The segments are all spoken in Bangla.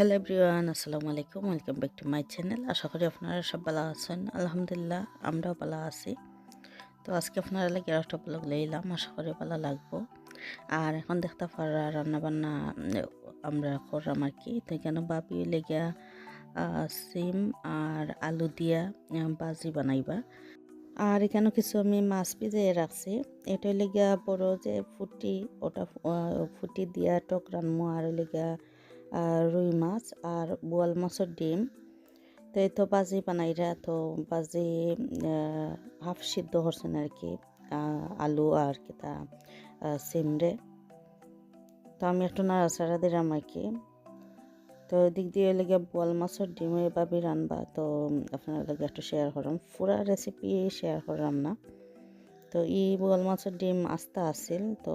হ্যালো এভরিওয়ান আসসালামু আলাইকুম welcome back to my channel আশা করি আপনারা সব ভালো আছেন। আলহামদুলিল্লাহ, আমরাও ভালো আছি। তো আজকে আপনারা লাগে একটা ব্লগ লইলাম আশা করি ভালো লাগবো। আর এখন দেখতে পারা রান্না বান্না আমরা করলাম আর কি। তো এখানে বাবি লেগিয়া সিম আর আলু দিয়া বাজি বানাইবা। আর এখানে কিছু আমি মাছ ভিজিয়ে রাখছি। এটা লেগিয়া বড় যে ফুটি, ওটা ফুটি দিয়া টক রানমো। আর লেগিয়া রুই মাছ আর বোয়াল মাছের ডিম। তো এই তো বাজি বানাইরা তো বাজি হাফ সিদ্ধ করছেন আর কি আলু আর কি তা সিমরে তো আমি একটু নাড়াচাড়া দিলাম আর কি। তো দিক দিয়ে লেগে বোয়াল মাছের ডিম এভাবে রানবা, তো আপনার লাগে একটু শেয়ার করলাম। পুরা রেসিপি শেয়ার করলাম না। তো এই বোয়াল মাছের ডিম আস্তা আছিল, তো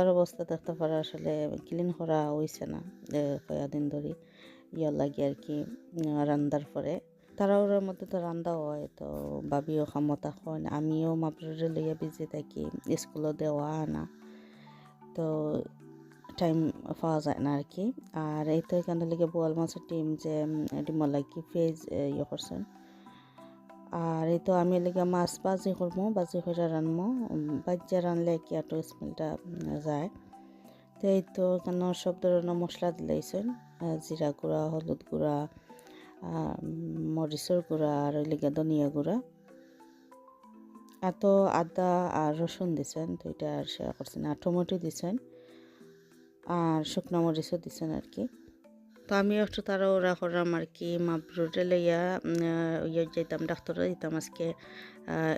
আর অবস্থা দেখতে পারা আসলে ক্লিন করা হয়েছে না কয়েকদিন ধরে। ইয়া লাগে আর কি রান্দার পরে। তারাওর মধ্যে তো রান্দা হয়, তো বাবিও ক্ষমতা হয় আমিও মাপড়ে লইয়া বিজি থাকি স্কুলে দেওয়া আনা তো টাইম পাওয়া যায় না আর কি। আর এই তো এখানে লেগে বোয়াল মাছের ডিম যে ডিম লাগি ফেজ ইয়ে করছেন। আর এই তো আমি লেগে মাছ বাজি করব বাজি করে রানবো বাজ্যা রানলে কি একটু স্মেলটা যায়। তো এই তো এখানে সব ধরনের মশলা দিলাইছেন। জিরা গুঁড়া, হলুদ গুঁড়া মরিচের গুঁড়া, আর লেগে ধনিয়া গুঁড়া। আর তো আদা আর রসুন দিছেন, তো এটা আর শেয়ার করছেন আর টমেটো দিছেন, আর শুকনো মরিচও দিছেন আর কি। তো আমি একটু তারা ওরা করলাম আর কি মাবরুরে লইয়া ইয়ে যেতাম ডাক্তারে দিতাম আজকে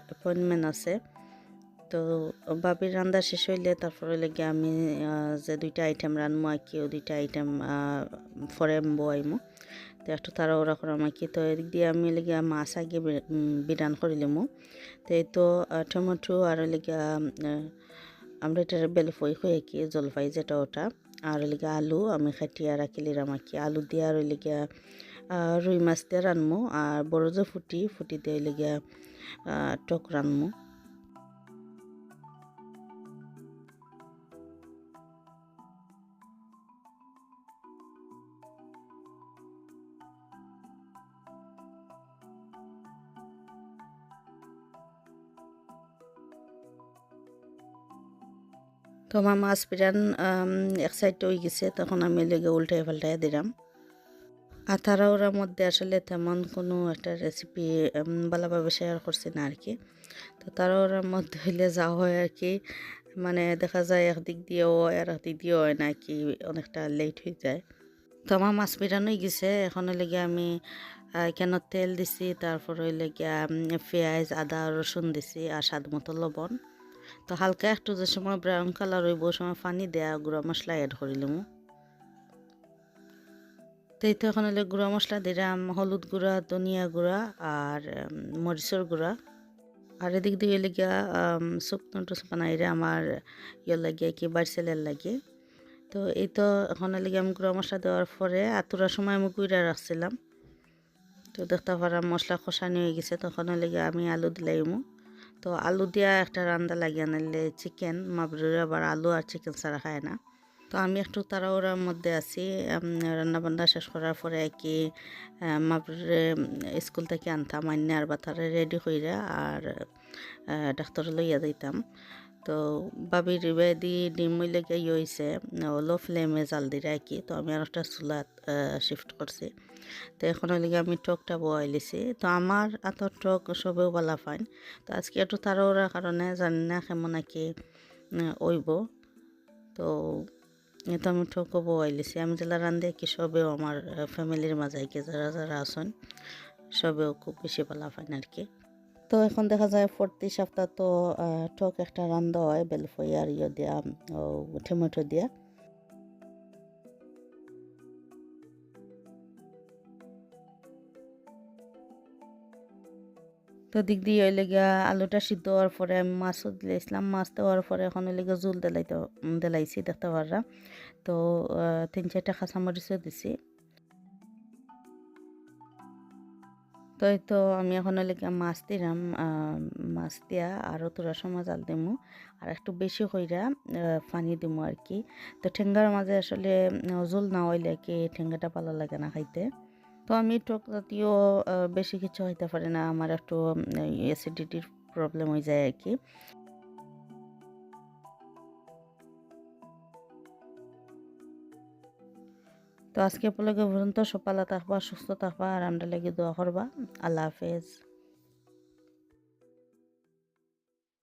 অ্যাপয়েন্টমেন্ট আছে। তো বাবির রান্না শেষ হইলে তারপরে লেগে আমি যে দুইটা আইটেম রানবো আর কি, ও দুইটা আইটেম ফরে বয়াইমো তো একটু তারা ওরা করাম আর কি, তো এদিক দিয়ে আমি লেগে মাছ আগে বিরান করিলামো তো এই তো টমেটো আর লেগে আমরা এটা বেলফই হয়ে কি, জলফাই যেটা ওটা। আর লেগে আলু, আমি খাটিয়া রাখিলিরাম আর কি আলু দিয়ে আর লেগে রুই মাছ দিয়ে রানমো, আর বড় যে ফুটি ফুটি দিয়ে লেগে টক রানমো। তো আমার মাছ বিরান এক সাইড হয়ে গেছে তখন আমি লেগে উল্টাই পাল্টাই দিলাম। আর তারা মধ্যে আসলে তেমন কোনো একটা রেসিপি ভালোভাবে শেয়ার করছি না আর কি তো তারা ওরার মধ্যে হইলে যা হয় আর কি মানে দেখা যায় একদিক দিয়েও আর একদিক দিয়েও হয় না কি অনেকটা লেট হয়ে যায়। তো আমার মাছ হয়ে গেছে এখন লেগে আমি এখানে তেল দিছি, তারপর হইলে পেঁয়াজ, আদা, রসুন দিছি, আর স্বাদ মতো লবণ। তো হালকা একটু যে সময় ব্রাউন কালার হইব সময় পানি দেয়া গুঁড়া মশলা অ্যাড করিলাম তো এই তো এখন হলে গুঁড়া মশলা দিলাম, হলুদ গুঁড়া, ধনিয়া গুঁড়া আর মরিচের গুঁড়া। আর এদিক দিয়ে লেগিয়া শুকনো টুস বানাইরে আমার ইয়ে লাগে কি বাড়ছেলের লাগে। তো এই তো এখন লেগে আমি গুঁড়া মশলা দেওয়ার পরে আতুরার সময় আমি গুঁড়া রাখছিলাম। তো দেখতে পারাম মশলা কষানি হয়ে গেছে, তখন লেগে আমি আলু দিলাইমু তো আলু দিয়া একটা রান্দা লাগিয়ে আনলে চিকেন মাবরুরে আবার আলু আর চিকেন ছাড়া খায় না। তো আমি একটু তাড়াহুড়ার মধ্যে আছি রান্না বান্না শেষ করার পরে কি মাবরুরে স্কুল থেকে আনতাম আন্যা আর বাতারে রেডি হইরা আর ডাক্তার লইয়া দিতাম তো বাবির রিবেদি ডিম মিলে গিয়ে হয়েছে লো ফ্লেমে জাল আর কি। তো আমি আর একটা চুলাত শিফট করছি। তো এখন লিগে আমি টকটা বয়াই লিছি। তো আমার আতর টক সবেও বলা ফাইন। তো আজকে একটু তাড়াহুড়ার কারণে জানি না কেমন নাকি ওইব তো তো আমি টকও বয়াই লিছি। আমি যেলা রান্ধে কি সবেও আমার ফ্যামিলির মাঝে কি যারা যারা আছেন, সবেও খুব বেশি বলা ফাইন আর কি। তো এখন দেখা যায় প্রতি সপ্তাহ তো টক একটা রান্ধা হয় বেলফই আর ইয়ে দিয়া টমেটো দিয়া। তো দিক দিয়ে ওই লেগে আলুটা সিদ্ধ হওয়ার পরে আমি মাছও দিলাইছিলাম মাছ দেওয়ার পরে এখন ওই লেগে জোল দিলাইতে দিলাইছি দেখতে পাররা। তো তিন চারটা কাঁচামরিচও দিছি। তো এই তো আমি এখন লেগে মাছ দিলাম মাছ দিয়া আরও তোরা সময় জাল দিমু, আর একটু বেশি কইরা পানি দিমু আর কি তো ঠেঙ্গার মাঝে আসলে জোল না হইলে কি ঠেঙ্গাটা ভালো লাগে না খাইতে। তো আমি টক জাতীয় বেশি কিছু হইতে পারে না, আমার একটু অ্যাসিডিটির প্রবলেম হয়ে যায় আর কি তো আজকে পলকে পর্যন্ত সকালে থাকবা সুস্থ থাকবা আর আমরা লেগে দোয়া করবা। আল্লাহ হাফেজ।